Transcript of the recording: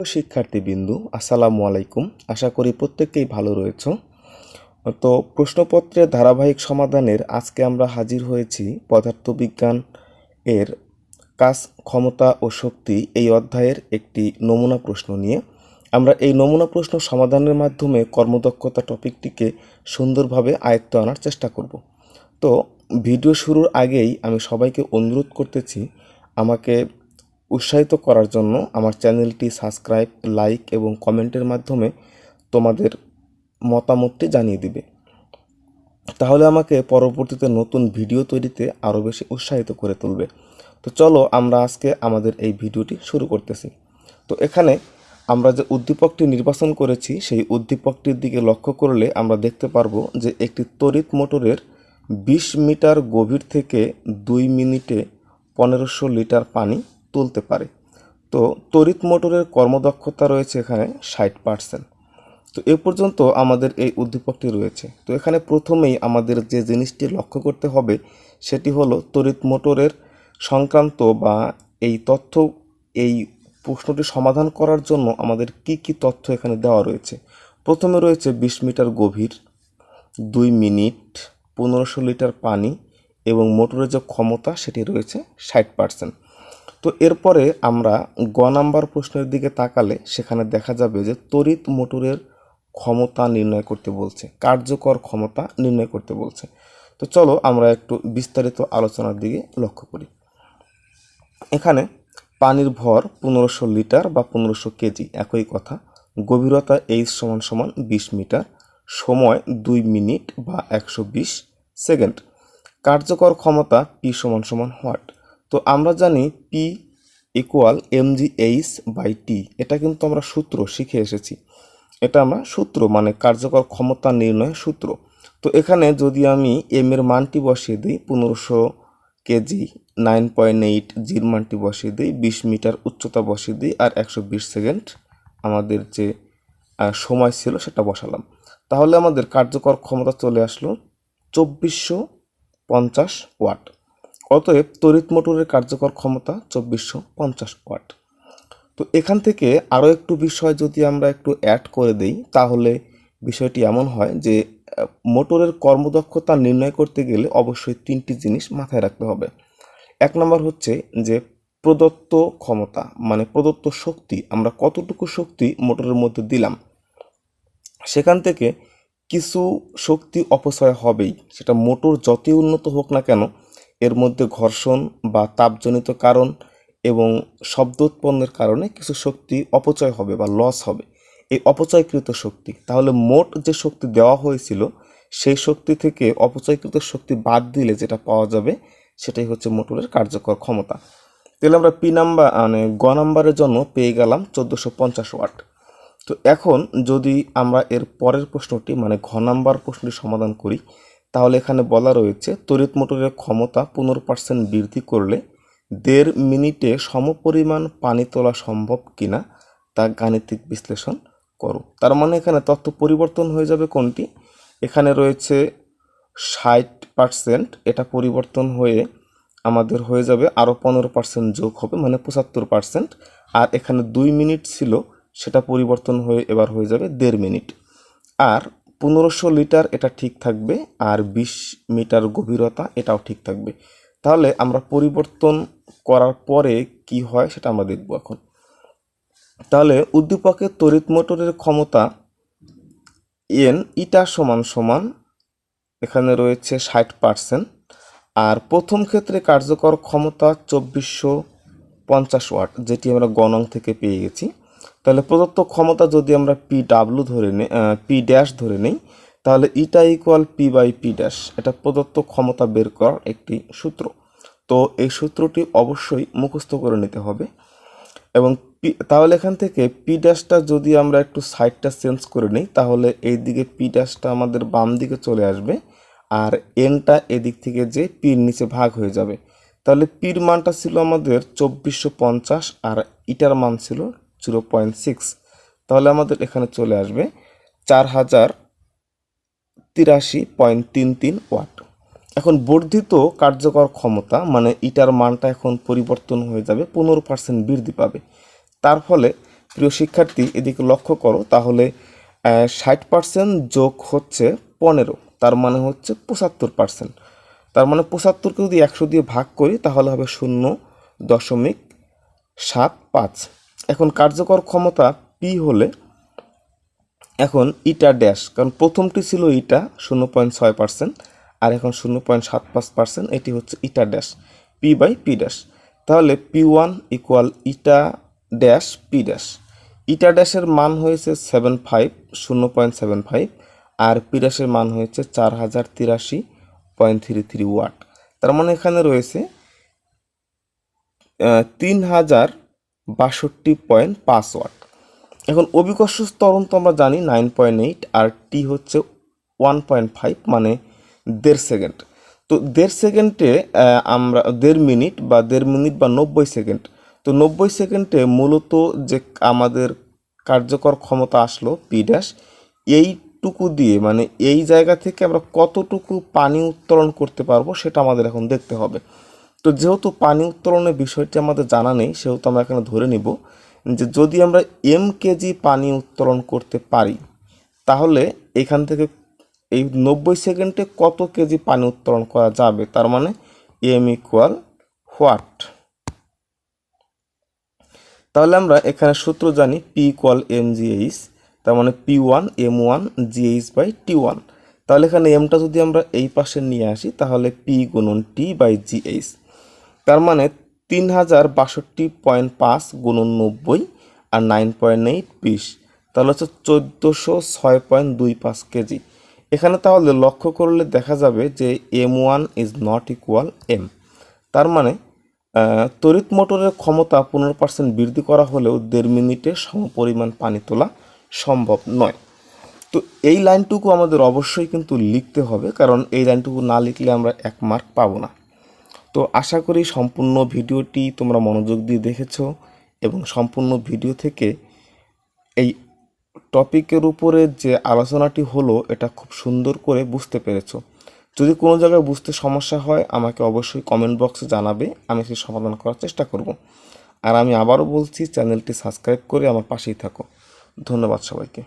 শিক্ষার্থীবৃন্দু, আসসালামু আলাইকুম। আশা করি প্রত্যেককেই ভালো রয়েছ। তো প্রশ্নপত্রের ধারাবাহিক সমাধানের আজকে আমরা হাজির হয়েছি পদার্থবিজ্ঞান এর কাজ, ক্ষমতা ও শক্তি এই অধ্যায়ের একটি নমুনা প্রশ্ন নিয়ে। আমরা এই নমুনা প্রশ্ন সমাধানের মাধ্যমে কর্মদক্ষতা টপিকটিকে সুন্দরভাবে আয়ত্ত আনার চেষ্টা করব। তো ভিডিও শুরুর আগেই আমি সবাইকে অনুরোধ করতেছি, আমাকে উৎসাহিত করার জন্য আমার চ্যানেলটি সাবস্ক্রাইব, লাইক এবং কমেন্টের মাধ্যমে তোমাদের মতামতটি জানিয়ে দিবে। তাহলে আমাকে পরবর্তীতে নতুন ভিডিও তৈরিতে আরও বেশি উৎসাহিত করে তুলবে। তো চলো আমরা আজকে আমাদের এই ভিডিওটি শুরু করতেছি। তো এখানে আমরা যে উদ্দীপকটি নির্বাচন করেছি, সেই উদ্দীপকটির দিকে লক্ষ্য করলে আমরা দেখতে পারব যে একটি তড়িৎ মোটরের বিশ মিটার গভীর থেকে দুই মিনিটে পনেরোশো লিটার পানি তুলতে পারে। তো তড়িৎ মোটরের কর্মদক্ষতা রয়েছে এখানে ষাট পার্সেন্ট তো এ পর্যন্ত আমাদের এই উদ্দীপকটি রয়েছে। তো এখানে প্রথমেই আমাদের যে জিনিসটি লক্ষ্য করতে হবে, সেটি হলো তড়িৎ মোটরের সংক্রান্ত বা এই তথ্য, এই প্রশ্নটি সমাধান করার জন্য আমাদের কি কি তথ্য এখানে দেওয়া রয়েছে। প্রথমে রয়েছে বিশ মিটার গভীর, দুই মিনিট, পনেরোশো লিটার পানি এবং মোটরের যে ক্ষমতা, সেটি রয়েছে ষাট পার্সেন্ট তো এরপরে আমরা গ নাম্বার প্রশ্নের দিকে তাকালে সেখানে দেখা যাবে যে তড়িৎ মোটরের ক্ষমতা নির্ণয় করতে বলছে, কার্যকর ক্ষমতা নির্ণয় করতে বলছে। তো চলো আমরা একটু বিস্তারিত আলোচনার দিকে লক্ষ্য করি। এখানে পানির ভর পনেরোশো লিটার বা পনেরোশো কেজি, একই কথা। গভীরতা এইচ সমান সমান বিশ মিটার, সময় দুই মিনিট বা একশো বিশ সেকেন্ড। কার্যকর ক্ষমতা পি সমান সমান হোয়াট? তো আমরা জানি P equal M G H by T এটা কিন্তু আমরা সূত্র শিখে এসেছি। এটা আমরা সূত্র মানে কার্যকর ক্ষমতা নির্ণয় সূত্র। তো এখানে যদি আমি এম এর মানটি বসিয়ে দিই, পনেরোশো কেজি নাইন পয়েন্ট এইট জির মানটি বসিয়ে দিই, বিশ মিটার উচ্চতা বসিয়ে দিই, আর একশো বিশ সেকেন্ড আমাদের যে সময় ছিল সেটা বসালাম। তাহলে আমাদের কার্যকর ক্ষমতা চলে আসলো চব্বিশশো পঞ্চাশ ওয়াট। অতএব তড়িৎ মোটরের কার্যকর ক্ষমতা চব্বিশশো পঞ্চাশ ওয়াট। তো এখান থেকে আরও একটু বিষয় যদি আমরা একটু অ্যাড করে দেই, তাহলে বিষয়টি এমন হয় যে মোটরের কর্মদক্ষতা নির্ণয় করতে গেলে অবশ্যই তিনটি জিনিস মাথায় রাখতে হবে। এক নম্বর হচ্ছে যে, প্রদত্ত ক্ষমতা মানে প্রদত্ত শক্তি, আমরা কতটুকু শক্তি মোটরের মধ্যে দিলাম, সেখান থেকে কিছু শক্তি অপচয় হবেই, সেটা মোটর যতই উন্নত হোক না কেন এর মধ্যে ঘর্ষণ বা তাপজনিত কারণ এবং শব্দ উৎপন্নের কারণে কিছু শক্তি অপচয় হবে বা লস হবে। এই অপচয়কৃত শক্তি, তাহলে মোট যে শক্তি দেওয়া হয়েছিল, সেই শক্তি থেকে অপচয়কৃত শক্তি বাদ দিলে যেটা পাওয়া যাবে, সেটাই হচ্ছে মোটরের কার্যকর ক্ষমতা। তাহলে আমরা পি নাম্বার মানে গ নাম্বারের জন্য পেয়ে গেলাম চোদ্দোশো পঞ্চাশ ওয়াট। তো এখন যদি আমরা এর পরের প্রশ্নটি মানে ঘ নাম্বার প্রশ্নটি সমাধান করি তাহলে এখানে বলা রয়েছে, তড়িৎ মোটরের ক্ষমতা পনেরো পার্সেন্ট বৃদ্ধি করলে দেড় মিনিটে সমপরিমাণ পানি তোলা সম্ভব কিনা তা গাণিতিক বিশ্লেষণ করো। তার মানে এখানে তথ্য পরিবর্তন হয়ে যাবে কোনটি? এখানে রয়েছে ষাট পার্সেন্ট এটা পরিবর্তন হয়ে আমাদের হয়ে যাবে আরও পনেরো পার্সেন্ট যোগ হবে মানে পঁচাত্তর পার্সেন্ট আর এখানে দুই মিনিট ছিল, সেটা পরিবর্তন হয়ে এবার হয়ে যাবে দেড় মিনিট। আর পনেরোশো লিটার এটা ঠিক থাকবে আর বিশ মিটার গভীরতা এটাও ঠিক থাকবে। তাহলে আমরা পরিবর্তন করার পরে কি হয় সেটা আমরা দেখব এখন। তাহলে উদ্দীপকের তড়িৎ মোটরের ক্ষমতা এন, ইটা সমান সমান, এখানে রয়েছে ষাট পার্সেন্ট, আর প্রথম ক্ষেত্রে কার্যকর ক্ষমতা চব্বিশশো পঞ্চাশ ওয়াট, যেটি আমরা গণং থেকে পেয়ে গেছি। তাহলে প্রদত্ত ক্ষমতা যদি আমরা পি ডাব্লু ধরে নিই পি ড্যাশ ধরে নিই, তাহলে eta equal P by P dash এটা প্রদত্ত ক্ষমতা বের করার একটি সূত্র। তো এই সূত্রটি অবশ্যই মুখস্থ করে নিতে হবে। এবং পি তাহলে এখান থেকে পি ড্যাশটা যদি আমরা একটু সাইডটা চেঞ্জ করে নিই, তাহলে এই দিকে পি ড্যাশটা আমাদের বাম দিকে চলে আসবে, আর এনটা এদিক থেকে যে পির নিচে ভাগ হয়ে যাবে। তাহলে পির মানটা ছিল আমাদের চব্বিশশো পঞ্চাশ, আর ইটার মান ছিল জিরো পয়েন্ট সিক্স। তাহলে আমাদের এখানে চলে আসবে চার হাজার তিরাশি পয়েন্ট তিন তিন ওয়াট। এখন বর্ধিত কার্যকর ক্ষমতা মানে ইটার মানটা এখন পরিবর্তন হয়ে যাবে, পনেরো পার্সেন্ট বৃদ্ধি পাবে। তার ফলে, প্রিয় শিক্ষার্থী, এদিকে লক্ষ্য করো, তাহলে ষাট পার্সেন্ট যোগ হচ্ছে পনেরো, তার মানে হচ্ছে পঁচাত্তর পার্সেন্ট। তার মানে পঁচাত্তরকে যদি একশো দিয়ে ভাগ করি, তাহলে হবে শূন্য দশমিক সাত পাঁচ। এখন কার্যকর ক্ষমতা পি হলে এখন ইটা ড্যাশ কারণ প্রথমটি ছিল ইটা শূন্য পয়েন্ট ছয় পার্সেন্ট, আর এখন শূন্য পয়েন্ট সাত পাঁচ পার্সেন্ট, এটি হচ্ছে eta dash P by P dash তাহলে P one equal eta dash P dash eta ড্যাশের মান হয়েছে সেভেন ফাইভ শূন্য পয়েন্ট সেভেন ফাইভ, আর পি ড্যাশের মান হয়েছে চার হাজার তিরাশি পয়েন্ট থ্রি থ্রি ওয়াট। তার মানে এখানে রয়েছে তিন হাজার বাষট্টি পয়েন্ট পাঁচ ওয়াট। এখন অভিকর্ষ ত্বরণ তো আমরা জানি নাইন পয়েন্ট এইট, আর টি হচ্ছে ওয়ান পয়েন্ট ফাইভ মানে দেড় সেকেন্ড। তো দেড় সেকেন্ডে আমরা দেড় মিনিট বা দেড় মিনিট বা নব্বই সেকেন্ড। তো নব্বই সেকেন্ডে মূলত যে আমাদের কার্যকর ক্ষমতা আসলো পি ড্যাশ এইটুকু দিয়ে মানে এই জায়গা থেকে আমরা কতটুকু পানি উত্তোলন করতে পারব সেটা আমাদের এখন দেখতে হবে। তো যেহেতু পানি উত্তোলনের বিষয়টি আমাদের জানা নেই, সেহেতু আমরা এখানে ধরে নিব যে যদি আমরা এম কেজি পানি উত্তোলন করতে পারি, তাহলে এখান থেকে এই নব্বই সেকেন্ডে কত কেজি পানি উত্তোলন করা যাবে? তার মানে এম ইকুয়াল হোয়াট তাহলে আমরা এখানে সূত্র জানি পি ইকুয়াল এম জিএইচ তার মানে P one M one GH by T one তাহলে এখানে এমটা যদি আমরা এই পাশে নিয়ে আসি, তাহলে পি গুণন টি বাই জিএইচ তার মানে তিন হাজার বাষট্টি পয়েন্ট পাঁচ গুণন নব্বই আর নাইন পয়েন্ট এইট বিশ, তাহলে হচ্ছে চোদ্দোশো ছয় পয়েন্ট দুই পাঁচ কেজি। এখানে তাহলে লক্ষ্য করলে দেখা যাবে যে M one is not equal M তার মানে তড়িৎ মোটরের ক্ষমতা পনেরো পার্সেন্ট বৃদ্ধি করা হলেও দেড় মিনিটে সমপরিমাণ পানি তোলা সম্ভব নয়। তো এই লাইনটুকু আমাদের অবশ্যই কিন্তু লিখতে হবে, কারণ এই লাইনটুকু না লিখলে আমরা এক মার্ক পাবো না। তো আশা করি সম্পূর্ণ ভিডিওটি তোমরা মনোযোগ দিয়ে দেখেছ এবং সম্পূর্ণ ভিডিও থেকে এই টপিকের উপরে যে আলোচনাটি হলো, এটা খুব সুন্দর করে বুঝতে পেরেছ। যদি কোনো জায়গায় বুঝতে সমস্যা হয়, আমাকে অবশ্যই কমেন্ট বক্সে জানাবে, আমি সেই সমাধান করার চেষ্টা করব। আর আমি আবারও বলছি, চ্যানেলটি সাবস্ক্রাইব করে আমার পাশেই থাকো। ধন্যবাদ সবাইকে।